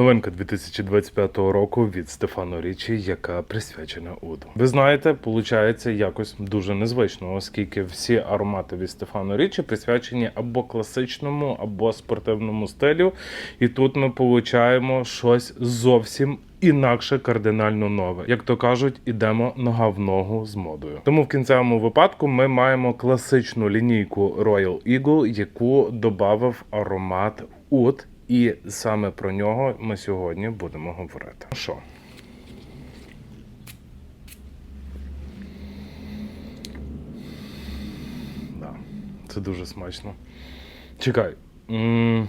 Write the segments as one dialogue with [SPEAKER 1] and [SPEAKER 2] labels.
[SPEAKER 1] Новинка 2025 року від Стефано Річі, яка присвячена Уду. Ви знаєте, виходить якось дуже незвично, оскільки всі аромати від Стефано Річі присвячені або класичному, або спортивному стилю. І тут ми получаємо щось зовсім. Інакше кардинально нове, як то кажуть, ідемо нога в ногу з модою. Тому в кінцевому випадку ми маємо класичну лінійку Royal Eagle, яку додав аромат Oud, і саме про нього ми сьогодні будемо говорити. Ну Що? Да, це дуже смачно. Чекай. Louis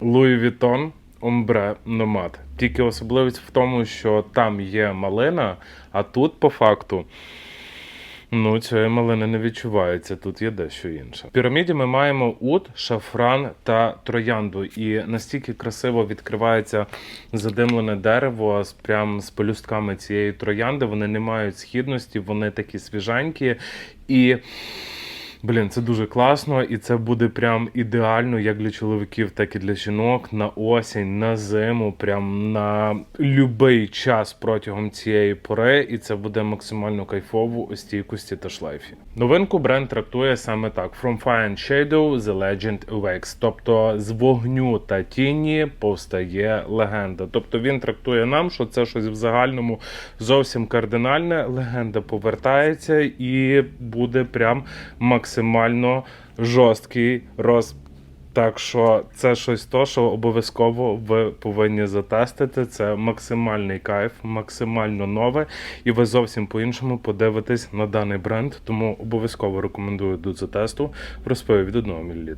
[SPEAKER 1] Vuitton Ombre Nomad. Тільки особливість в тому, що там є малина, а тут по факту. Ну, цієї малини не відчувається, тут є дещо інше. В піраміді ми маємо ут, шафран та троянду. І настільки красиво відкривається задимлене дерево з прям з пелюстками цієї троянди. Вони не мають східності, вони такі свіженькі. І Блін, це дуже класно, і це буде прям ідеально як для чоловіків, так і для жінок на осінь, на зиму, прям на будь-який час протягом цієї пори, і це буде максимально кайфово у стійкості та шлейфі. Новинку бренд трактує саме так: From Fire and Shadow The Legend Awakes. Тобто з вогню та тіні повстає легенда. Тобто він трактує нам, що це щось в загальному зовсім кардинальне. Легенда повертається і буде прям максимально жорсткий роз. Так що це щось то, що обов'язково ви повинні затестити. Це максимальний кайф, максимально нове, і ви зовсім по-іншому подивитесь на даний бренд. Тому обов'язково рекомендую до затесту в розпиві від 1 мл.